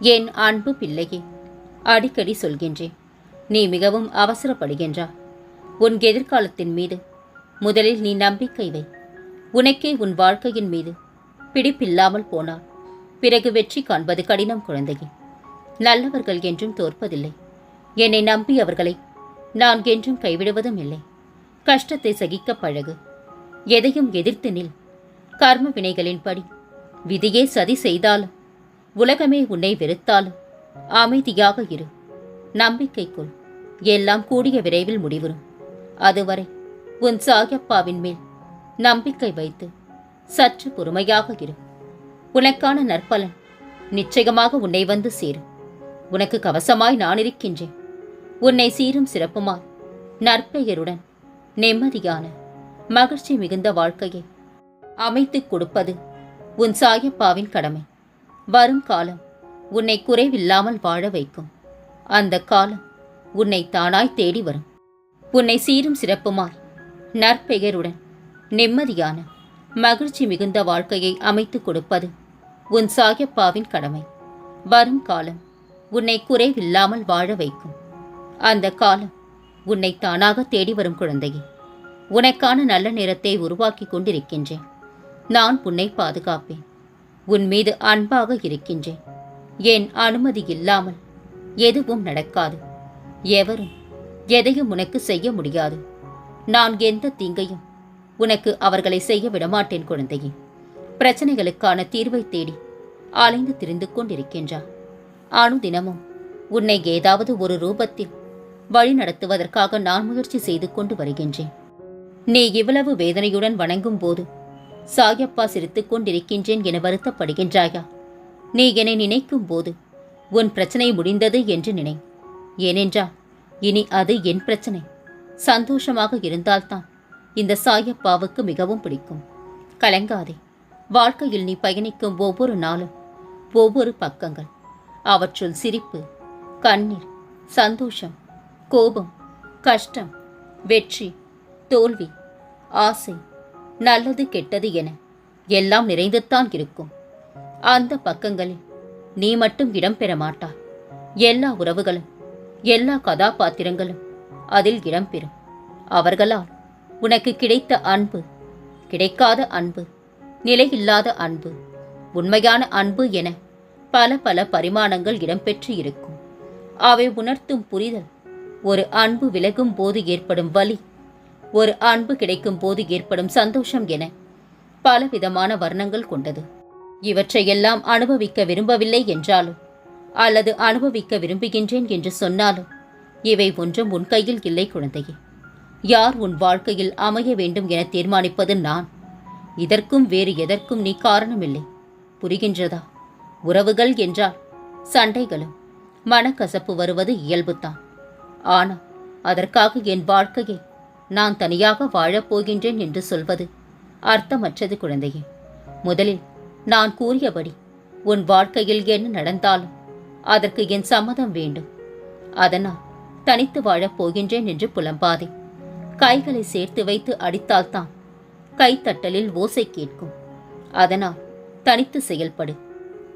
என் அன்பு பிள்ளையே அடிக்கடி சொல்கின்றேன் நீ மிகவும் அவசரப்படுகின்றா. உன் எதிர்காலத்தின் மீது முதலில் நீ நம்பிக்கை வை. உனக்கே உன் வாழ்க்கையின் மீது பிடிப்பில்லாமல் போனால் பிறகு வெற்றி காண்பது கடினம் குழந்தையே. நல்லவர்கள் என்றும் தோற்பதில்லை. என்னை நம்பி அவர்களை நான் என்றும் கைவிடுவதும் இல்லை. கஷ்டத்தை சகிக்க பழகு. எதையும் எதிர்த்து நில். கர்ம வினைகளின்படி விதியே சதி செய்தாலும் உலகமே உன்னை வெறுத்தாலும் அமைதியாக இரு. நம்பிக்கைக்குள் எல்லாம் கூடிய விரைவில் முடிவரும் அதுவரை உன் சாயப்பாவின் மேல் நம்பிக்கை வைத்து சற்று பொறுமையாக இரு. உனக்கான நற்பலன் நிச்சயமாக உன்னை வந்து சேரும். உனக்கு கவசமாய் நான் இருக்கின்றேன். உன்னை சீரும் சிறப்புமாய் நற்பெயருடன் நிம்மதியான மகிழ்ச்சி மிகுந்த வாழ்க்கையை அமைத்துக் கொடுப்பது உன் சாயப்பாவின் கடமை. வரும் காலம் உன்னை குறைவில்லாமல் வாழ வைக்கும். அந்த காலம் உன்னை தானாய் தேடி வரும். உன்னை சீரும் சிறப்புமாய் நற்பெயருடன் நிம்மதியான மகிழ்ச்சி மிகுந்த வாழ்க்கையை அமைத்துக் கொடுப்பது உன் சாயப்பாவின் கடமை. வரும் காலம் உன்னை குறைவில்லாமல் வாழ வைக்கும். அந்த காலம் உன்னை தானாக தேடி வரும் குழந்தையே. உனக்கான நல்ல நேரத்தை உருவாக்கி கொண்டிருக்கின்றேன். நான் உன்னை பாதுகாப்பேன். உன் மீது அன்பாக இருக்கின்றேன். என் அனுமதி இல்லாமல்? எதுவும் நடக்காது. எவரும் எதையும் உனக்கு செய்ய முடியாது. நான் எந்த தீங்கையும் உனக்கு அவர்களை செய்ய விடமாட்டேன் குழந்தையே. பிரச்சனைகளுக்கான தீர்வை தேடி அலைந்து திரிந்து கொண்டிருக்கின்றார் அனுதினமும் உன்னை ஏதாவது ஒரு ரூபத்தில் வழி நடத்துவதற்காக நான் முயற்சி செய்து கொண்டு வருகின்றேன். நீ இவ்வளவு வேதனையுடன் வணங்கும் போது சாயப்பா சிரித்துக் கொண்டிருக்கின்றேன் என வருத்தப்படுகின்றாயா? நீ என்னை நினைக்கும் போது உன் பிரச்சனை முடிந்தது என்று நினை. ஏனென்றா இனி அது என் பிரச்சனை. சந்தோஷமாக இருந்தால்தான் இந்த சாயப்பாவுக்கு மிகவும் பிடிக்கும். கலங்காதே வாழ்க்கையில் நீ பயணிக்கும் ஒவ்வொரு நாளும் ஒவ்வொரு பக்கங்கள். அவற்றுள் சிரிப்பு கண்ணீர் சந்தோஷம் கோபம் கஷ்டம் வெற்றி தோல்வி ஆசை நல்லது கெட்டது என எல்லாம் நிறைந்துத்தான் இருக்கும். அந்த பக்கங்களில் நீ மட்டும் இடம்பெற மாட்டாய். எல்லா உறவுகளும் எல்லா கதாபாத்திரங்களும் அதில் இடம்பெறும் அவர்களால் உனக்கு கிடைத்த அன்பு கிடைக்காத அன்பு நிலையில்லாத அன்பு உண்மையான அன்பு என பல பல பரிமாணங்கள் இடம்பெற்று இருக்கும். அவை உணர்த்தும் புரிதல் ஒரு அன்பு விலகும் போது ஏற்படும் வலி ஒரு அன்பு கிடைக்கும் போது ஏற்படும் சந்தோஷம் என பலவிதமான வர்ணங்கள் கொண்டது. இவற்றையெல்லாம் அனுபவிக்க விரும்பவில்லை என்றாலும் அல்லது அனுபவிக்க விரும்புகின்றேன் என்று சொன்னாலும் இவை ஒன்றும் உன் கையில் இல்லை குழந்தையே. யார் உன் வாழ்க்கையில் அமைய வேண்டும் என தீர்மானிப்பது நான். இதற்கும் வேறு எதற்கும் நீ காரணமில்லை. புரிகின்றதா? உறவுகள் என்றால் சண்டைகளும் மனக்கசப்பு வருவது இயல்புதான். ஆனால் அதற்காக என் வாழ்க்கையை நான் தனியாக வாழப் போகின்றேன் என்று சொல்வது அர்த்தமற்றது குழந்தையே. முதலில் நான் கூறியபடி உன் வாழ்க்கையில் என்ன நடந்தாலும் அதற்கு என் சம்மதம் வேண்டும். அதனால் தனித்து வாழப் போகின்றேன் என்று புலம்பாதே. கைகளை சேர்த்து வைத்து அடித்தால்தான் கைத்தட்டலில் ஓசை கேட்கும். அதனால் தனித்து செயல்படு.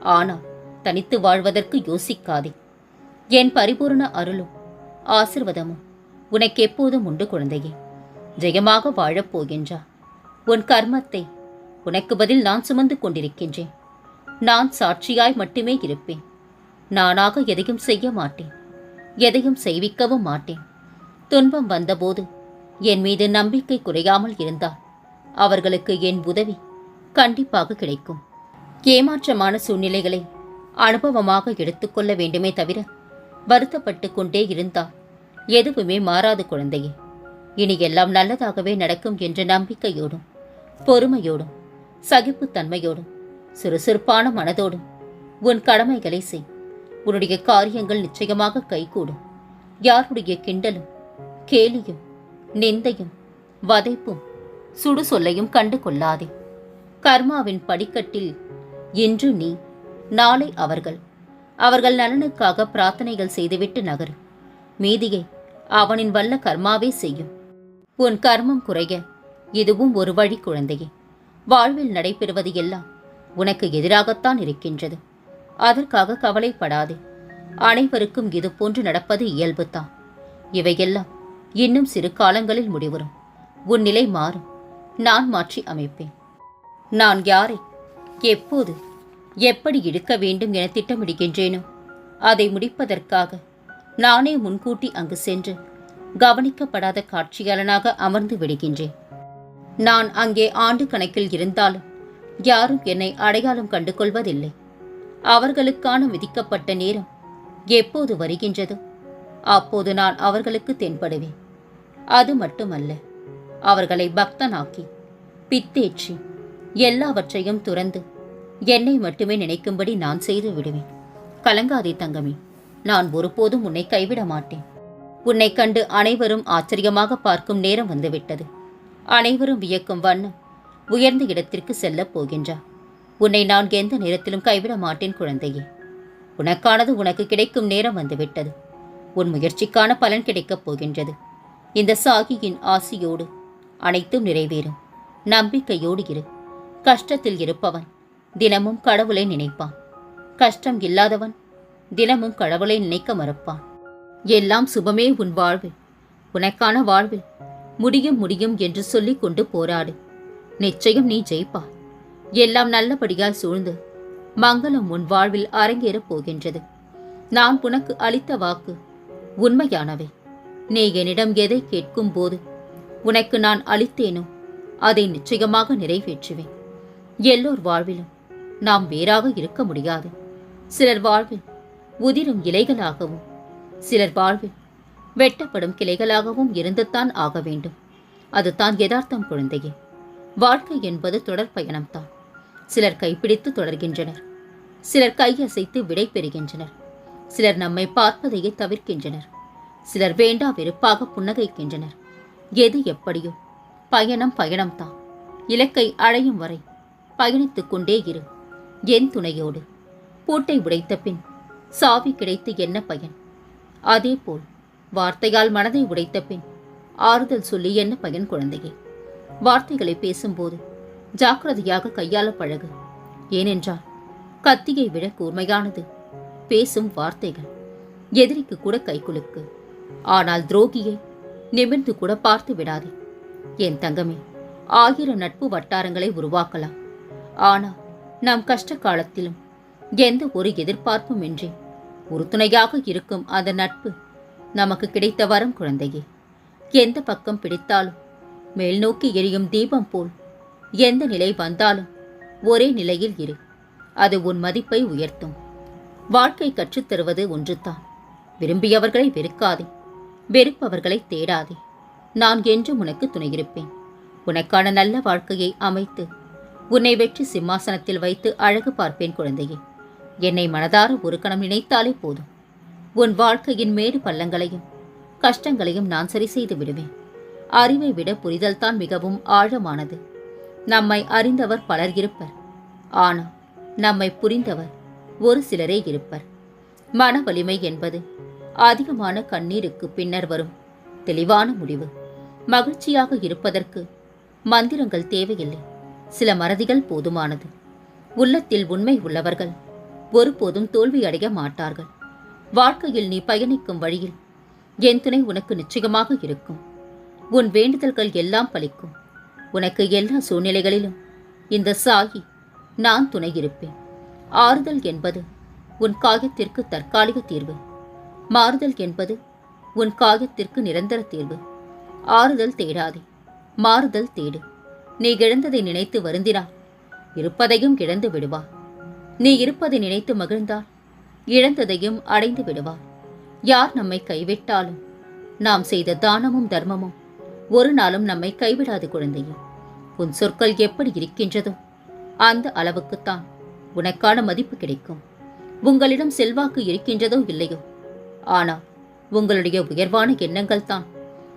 ஆனால் தனித்து வாழ்வதற்கு யோசிக்காதே. என் பரிபூரண அருளும் ஆசிர்வாதமும் உனக்கு எப்போதும் உண்டு குழந்தையே. ஜெயமாக வாழப் போகின்றா. உன் கர்மத்தை உனக்கு பதில் நான் சுமந்து கொண்டிருக்கின்றேன். நான் சாட்சியாய் மட்டுமே இருப்பேன். நானாக எதையும் செய்ய மாட்டேன். எதையும் செய்விக்கவும் மாட்டேன். துன்பம் வந்தபோது என் மீது நம்பிக்கை குறையாமல் இருந்தால் அவர்களுக்கு என் உதவி கண்டிப்பாக கிடைக்கும். ஏமாற்றமான சூழ்நிலைகளை அனுபவமாக எடுத்துக்கொள்ள வேண்டுமே தவிர வருத்தப்பட்டு கொண்டே இருந்தால் எதுவுமே மாறாது குழந்தையே. இனி எல்லாம் நல்லதாகவே நடக்கும் என்ற நம்பிக்கையோடும் பொறுமையோடும் சகிப்புத்தன்மையோடும் சுறுசுறுப்பான மனதோடும் உன் கடமைகளை செய். உன்னுடைய காரியங்கள் நிச்சயமாக கைகூடும். யாருடைய கிண்டலும் கேலியும் நிந்தையும் வதைப்பும் சுடு சொல்லையும் கண்டு கொள்ளாதே. கர்மாவின் படிக்கட்டில் இன்று நீ நாளை அவர்கள். அவர்கள் நலனுக்காக பிரார்த்தனைகள் செய்துவிட்டு நகரு. மீதியை அவனின் வல்ல கர்மாவே செய்யும். உன் கர்மம் குறைய. இதுவும் ஒரு வழி குழந்தையே. வாழ்வில் நடைபெறுவது எல்லாம் உனக்கு எதிராகத்தான் இருக்கின்றது. அதற்காக கவலைப்படாதே. அனைவருக்கும் இது போன்று நடப்பது இயல்புதான். இவையெல்லாம் இன்னும் சிறு காலங்களில் முடிவரும் உன் நிலை மாறும். நான் மாற்றி அமைப்பேன். நான் யாரை எப்போது எப்படி இழுக்க வேண்டும் என திட்டமிடுகின்றேனோ அதை முடிப்பதற்காக நானே முன்கூட்டி அங்கு சென்று கவனிக்கப்படாத காட்சியாளனாக அமர்ந்து விடுகின்றேன். நான் அங்கே ஆண்டு கணக்கில் இருந்தாலும் யாரும் என்னை அடையாளம் கண்டு கொள்வதில்லை அவர்களுக்கான விதிக்கப்பட்ட நேரம் எப்போது வருகின்றதோ? அப்போது நான் அவர்களுக்கு தென்படுவேன். அது மட்டுமல்ல அவர்களை பக்தனாக்கி பித்தேற்றி எல்லாவற்றையும் துறந்து என்னை மட்டுமே நினைக்கும்படி நான் செய்து விடுவேன். கலங்காதே தங்கமே நான் ஒருபோதும் உன்னை கைவிட மாட்டேன். உன்னை கண்டு அனைவரும் ஆச்சரியமாக பார்க்கும் நேரம் வந்துவிட்டது. அனைவரும் வியக்கும் வண்ணம் உயர்ந்த இடத்திற்கு செல்லப் போகின்றார் உன்னை நான் எந்த நேரத்திலும் கைவிட மாட்டேன் குழந்தையே. உனக்கானது உனக்கு கிடைக்கும் நேரம் வந்துவிட்டது. உன் முயற்சிக்கான பலன் கிடைக்கப் போகின்றது. இந்த சாகியின் ஆசியோடு அனைத்தும் நிறைவேறும். நம்பிக்கையோடு இரு. கஷ்டத்தில் இருப்பவன் தினமும் கடவுளை நினைப்பான். கஷ்டம் இல்லாதவன் தினமும் கடவுளை நினைக்க மறுப்பான். எல்லாம் சுபமே உன் வாழ்வில். உனக்கான வாழ்வில் முடியும் முடியும் என்று சொல்லிக் கொண்டு போராடு. நிச்சயம் நீ ஜெயிப்பா எல்லாம் நல்லபடியாய் சூழ்ந்து மங்களம் உன் வாழ்வில் அரங்கேறப் போகின்றது. நான் உனக்கு அளித்த வாக்கு உண்மையானவை. நீ என்னிடம் எதை கேட்கும் போது உனக்கு நான் அளித்தேனோ அதை நிச்சயமாக நிறைவேற்றுவேன். எல்லோர் வாழ்விலும் நாம் வேறாக இருக்க முடியாது. சிலர் வாழ்வில் உதிரும் இலைகளாகவும் சிலர் வாழ்வில் வெட்டப்படும் கிளைகளாகவும் இருந்துத்தான் ஆக வேண்டும். அதுதான் யதார்த்தம் குழந்தையே. வாழ்க்கை என்பது தொடர் பயணம்தான். சிலர் கைப்பிடித்து தொடர்கின்றனர். சிலர் கையசைத்து விடை பெறுகின்றனர். சிலர் நம்மை பார்ப்பதையே தவிர்க்கின்றனர். சிலர் வேண்டா வெறுப்பாக புன்னகைக்கின்றனர். எது எப்படியோ. பயணம் பயணம்தான். இலக்கை அடையும் வரை பயணித்து கொண்டே இரு. என் துணையோடு. பூட்டை உடைத்த பின் சாவி கிடைத்து என்ன பயன்? அதேபோல் வார்த்தையால் மனதை உடைத்த பின் ஆறுதல் சொல்லி என்ன பயன் குழந்தையே? வார்த்தைகளை பேசும்போது ஜாக்கிரதையாக கையாள பழகு. ஏனென்றால் கத்தியை விட கூர்மையானது பேசும் வார்த்தைகள் எதிரிக்கு கூட கைக்குலுக்கு ஆனால் துரோகியை நிமிர்ந்து கூட பார்த்து விடாதே. என் தங்கமே ஆயிரம் நட்பு வட்டாரங்களை உருவாக்கலாம். ஆனால் நம் கஷ்ட காலத்திலும் எந்த ஒரு எதிர்பார்ப்பும் இன்றி உறுதுணையாக இருக்கும் அந்த நட்பு நமக்கு கிடைத்த வரம் குழந்தையே. எந்த பக்கம் பிடித்தாலும் மேல் நோக்கி எரியும் தீபம் போல் எந்த நிலை வந்தாலும் ஒரே நிலையில் இரு. அது உன் மதிப்பை உயர்த்தும். வாழ்க்கை கற்றுத் தருவது ஒன்றுதான். விரும்பியவர்களை வெறுக்காதே. வெறுப்பவர்களை தேடாதே. நான் என்றும் உனக்கு துணையிருப்பேன். உனக்கான நல்ல வாழ்க்கையை அமைத்து உன்னை வெற்றி சிம்மாசனத்தில் வைத்து அழகு பார்ப்பேன் குழந்தையே. என்னை மனதார ஒரு கணம் நினைத்தாலே போதும். உன் வாழ்க்கையின் மேடு பள்ளங்களையும் கஷ்டங்களையும் நான் சரி செய்து விடுவேன். அறிவை விட புரிதல்தான் மிகவும் ஆழமானது. நம்மை அறிந்தவர் பலர் இருப்பர். ஆனால் நம்மை புரிந்தவர் ஒரு சிலரே இருப்பர். மன வலிமை என்பது அதிகமான கண்ணீருக்கு பின்னர் வரும் தெளிவான முடிவு. மகிழ்ச்சியாக இருப்பதற்கு மந்திரங்கள் தேவையில்லை. சில மறதிகள் போதுமானது. உள்ளத்தில் உண்மை உள்ளவர்கள் ஒருபோதும் தோல்வியடைய மாட்டார்கள். வாழ்க்கையில் நீ பயணிக்கும் வழியில் என் துணை உனக்கு நிச்சயமாக இருக்கும். உன் வேண்டுதல்கள் எல்லாம் பலிக்கும். உனக்கு எல்லா சூழ்நிலைகளிலும் இந்த சாகி நான் துணை இருப்பேன். ஆறுதல் என்பது உன் காயத்திற்கு தற்காலிக தீர்வு. மாறுதல் என்பது உன் காயத்திற்கு நிரந்தர தீர்வு. ஆறுதல் தேடாதே. மாறுதல் தேடு. நீ இழந்ததை நினைத்து வருந்தினால் இருப்பதையும் இழந்து விடுவார் நீ இருப்பதை நினைத்து மகிழ்ந்தால் இழந்ததையும் அடைந்து விடுவார் யார் நம்மை கைவிட்டாலும்? நாம் செய்த தானமும் தர்மமும் ஒரு நாளும் நம்மை கைவிடாது குழந்தையும் உன் சொற்கள் எப்படி இருக்கின்றதோ அந்த அளவுக்குத்தான் உனக்கான மதிப்பு கிடைக்கும். உங்களிடம் செல்வாக்கு இருக்கின்றதோ இல்லையோ? ஆனால் உங்களுடைய உயர்வான எண்ணங்கள் தான்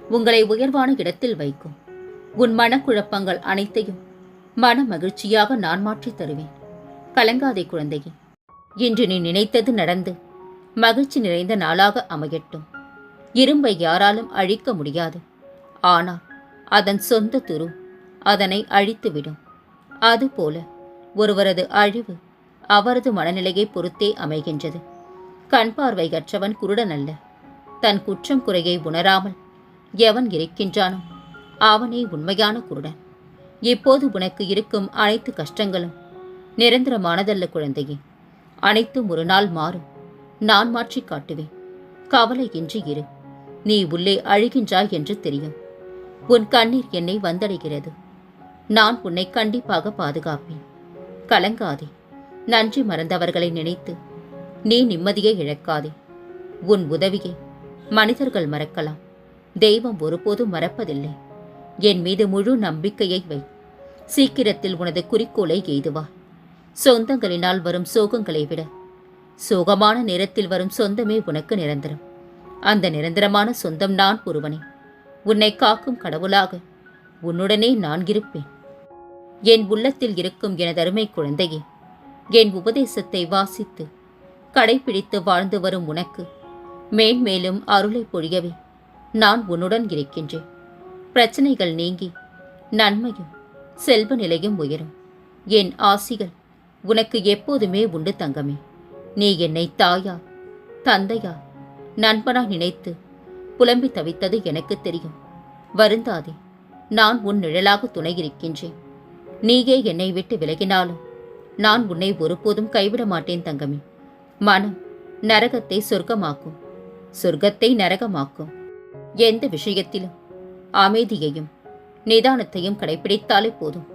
உங்களை உயர்வான இடத்தில் வைக்கும். உன் மனக்குழப்பங்கள் அனைத்தையும் மன மகிழ்ச்சியாக நான் மாற்றித் தருவேன். கலங்காதே குழந்தையே. இன்று நீ நினைத்தது நடந்து மகிழ்ச்சி நிறைந்த நாளாக அமையட்டும். இரும்பை யாராலும் அழிக்க முடியாது. ஆனால் அதன் சொந்த துரு அதனை அழித்துவிடும். அதுபோல ஒருவரது அழிவு அவரது மனநிலையை பொறுத்தே அமைகின்றது. கண் பார்வை கற்றவன் குருடன் அல்ல. தன் குற்றம் குறையை உணராமல் எவன் இருக்கின்றானோ அவனே உண்மையான குருடன். இப்போது உனக்கு இருக்கும் அனைத்து கஷ்டங்களும் நிரந்தரமானதல்ல குழந்தையே. அனைத்தும் ஒரு நாள் மாறும். நான் மாற்றிக் காட்டுவேன். கவலையின்றி இரு. நீ உள்ளே அழுகின்றாய் என்று தெரியும். உன் கண்ணீர் என்னை வந்தடைகிறது. நான் உன்னை கண்டிப்பாக பாதுகாப்பேன். கலங்காதே. நன்றி மறந்தவர்களை நினைத்து. நீ நிம்மதியை இழக்காதே. உன் உதவியை மனிதர்கள் மறக்கலாம். தெய்வம் ஒருபோதும் மறப்பதில்லை. என் மீது முழு நம்பிக்கையை வை. சீக்கிரத்தில் உனது குறிக்கோளை எய்துவாய் சொந்தங்களினால் வரும் சோகங்களை விட சோகமான நேரத்தில் வரும் சொந்தமே உனக்கு நிரந்தரம். அந்த நிரந்தரமான சொந்தம் நான் ஒருவனே. உன்னை காக்கும் கடவுளாக உன்னுடனே நான் இருப்பேன். என் உள்ளத்தில் இருக்கும் எனது அருமை குழந்தையே என் உபதேசத்தை வாசித்து கடைபிடித்து வாழ்ந்து வரும் உனக்கு மேன்மேலும் அருளை பொழியவே நான் உன்னுடன் இருக்கின்றேன். பிரச்சனைகள் நீங்கி நன்மையும் செல்வ நிலையும் உயரும். என் ஆசிகள் உனக்கு எப்போதுமே உண்டு தங்கமே. நீ என்னை தாயா தந்தையா நண்பனா நினைத்து புலம்பி தவித்தது எனக்கு தெரியும். வருந்தாதே நான் உன் நிழலாக துணை இருக்கின்றேன் நீயே என்னை விட்டு விலகினாலும் நான் உன்னை ஒருபோதும் கைவிட மாட்டேன் தங்கமே. மனம் நரகத்தை சொர்க்கமாக்கும் சொர்க்கத்தை நரகமாக்கும். எந்த விஷயத்திலும் அமைதியையும் நிதானத்தையும் கடைபிடித்தாலே போதும்.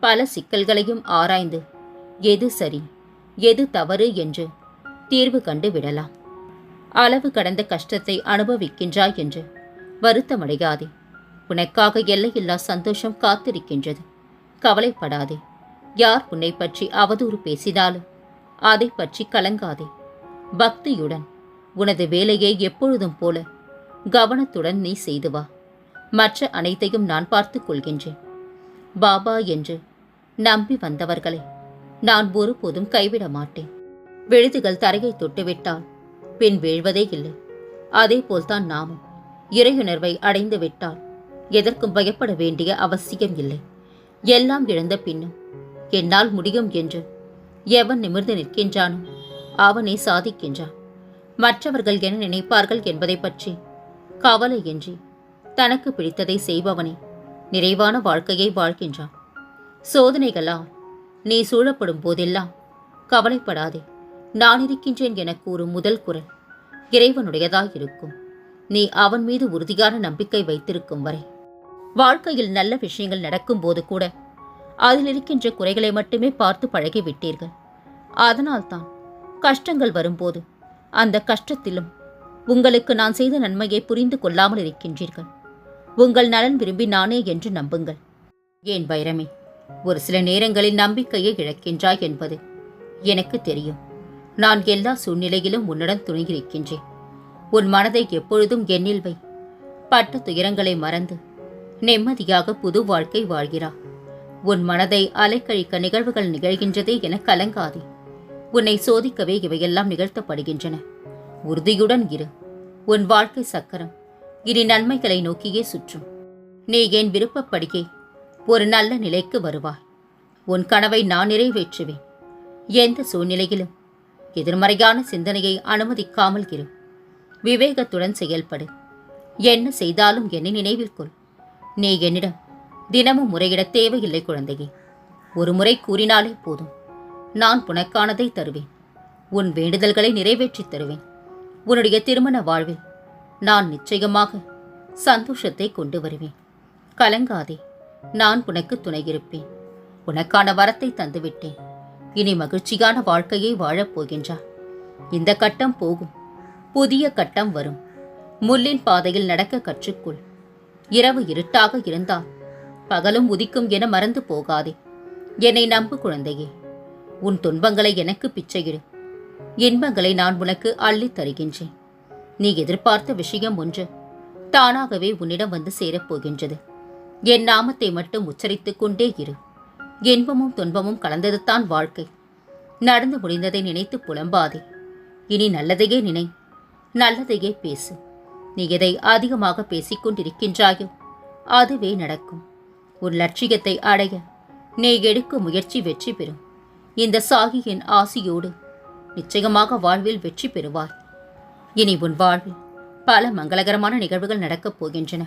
பல சிக்கல்களையும் ஆராய்ந்து எது சரி? எது தவறு என்று தீர்வு கண்டு விடலாம். அளவு கடந்த கஷ்டத்தை அனுபவிக்கின்றாய் என்று வருத்தமடையாதே. உனக்காக எல்லையில்லா சந்தோஷம் காத்திருக்கின்றது. கவலைப்படாதே. யார் உன்னை பற்றி அவதூறு பேசினாலும் அதை பற்றி கலங்காதே. பக்தியுடன் உனது வேலையை எப்பொழுதும் போல கவனத்துடன் நீ செய்து வா. மற்ற அனைத்தையும் நான் பார்த்து கொள்கின்றேன். பாபா என்று நம்பி வந்தவர்களை நான் ஒருபோதும் கைவிட மாட்டேன். விழுதுகள் தரையை தொட்டுவிட்டால் பின் வீழ்வதே இல்லை. அதே போல்தான் நாமும். இறையுணர்வை அடைந்து விட்டால் எதற்கும் பயப்பட வேண்டிய அவசியம் இல்லை. எல்லாம் இழந்த பின்னும் என்னால் முடியும் என்று. எவன் நிமிர்ந்து நிற்கின்றானோ அவனே சாதிக்கின்றான். மற்றவர்கள் என்ன நினைப்பார்கள் என்பதை பற்றி கவலையின்றி தனக்கு பிடித்ததை செய்பவனே நிறைவான வாழ்க்கையை வாழ்கின்றான். சோதனைகளால் நீ சூழப்படும் போதெல்லாம் கவலைப்படாதே. நான் இருக்கின்றேன் என கூறும் முதல் குரல் இறைவனுடையதாயிருக்கும் நீ அவன் மீது உறுதியான நம்பிக்கை வைத்திருக்கும் வரை. வாழ்க்கையில் நல்ல விஷயங்கள் நடக்கும்போது கூட அதில் இருக்கின்ற குறைகளை மட்டுமே பார்த்து பழகிவிட்டீர்கள். அதனால்தான் கஷ்டங்கள் வரும்போது அந்த கஷ்டத்திலும் உங்களுக்கு நான் செய்த நன்மையை புரிந்து கொள்ளாமல் இருக்கின்றீர்கள். உங்கள் நலன் விரும்பி நானே என்று நம்புங்கள். ஏன் வைரமே ஒரு சில நேரங்களில் நம்பிக்கையை இழக்கின்றாய் என்பது எனக்கு தெரியும். நான் எல்லா சூழ்நிலையிலும் உன்னுடன் துணையிருக்கின்றேன். உன் மனதை எப்பொழுதும் எண்ணில் வை. பட்ட துயரங்களை மறந்து நிம்மதியாக புது வாழ்க்கை வாழ்கிறா உன் மனதை அலைக்கழிக்க நிகழ்வுகள் நிகழ்கின்றதே என கலங்காதே. உன்னை சோதிக்கவே இவையெல்லாம் நிகழ்த்தப்படுகின்றன. உறுதியுடன் இரு. உன் வாழ்க்கை சக்கரம். இனி நன்மைகளை நோக்கியே சுற்றும். நீ ஏன் விருப்பப்படியே ஒரு நல்ல நிலைக்கு வருவாய். உன் கனவை நான் நிறைவேற்றுவேன். எந்த சூழ்நிலையிலும் எதிர்மறையான சிந்தனையை அனுமதிக்காமல் இரு. விவேகத்துடன் செயல்படு. என்ன செய்தாலும் என்னை நினைவில் கொள். நீ என்னிடம் தினமும் முறையிட தேவையில்லை குழந்தையே. ஒரு முறை கூறினாலே போதும். நான் உனக்கானதை தருவேன். உன் வேண்டுதல்களை நிறைவேற்றித் தருவேன். உன்னுடைய திருமண வாழ்வில் நான் நிச்சயமாக சந்தோஷத்தை கொண்டு வருவேன். கலங்காதே. நான் உனக்கு துணையிருப்பேன். உனக்கான வரத்தை தந்துவிட்டேன். இனி மகிழ்ச்சியான வாழ்க்கையை வாழப்போகின்றார் இந்த கட்டம் போகும். புதிய கட்டம் வரும். முள்ளின் பாதையில் நடக்க கற்றுக்கொள். இரவு இருட்டாக இருந்தால் பகலும் உதிக்கும் என மறந்து போகாதே. என்னை நம்பு குழந்தையே. உன் துன்பங்களை எனக்கு பிச்சையிடு. இன்பங்களை நான் உனக்கு அள்ளித் தருகின்றேன். நீ எதிர்பார்த்த விஷயம் ஒன்று தானாகவே உன்னிடம் வந்து சேரப்போகின்றது என் நாமத்தை மட்டும் உச்சரித்துக் கொண்டே இரு. இன்பமும் துன்பமும் கலந்ததுதான் வாழ்க்கை. நடந்து முடிந்ததை நினைத்து புலம்பாதே. இனி நல்லதையே நினை. நல்லதையே பேசு. நீ எதை அதிகமாக பேசிக் கொண்டிருக்கின்றாயோ அதுவே நடக்கும். ஒரு லட்சியத்தை அடைய நீ எடுக்கும் முயற்சி வெற்றி பெறும். இந்த சாகியின் ஆசியோடு நிச்சயமாக வாழ்வில் வெற்றி பெறுவாய். இனி உன் வாழ்வில் பல மங்களகரமான நிகழ்வுகள் நடக்கப் போகின்றன.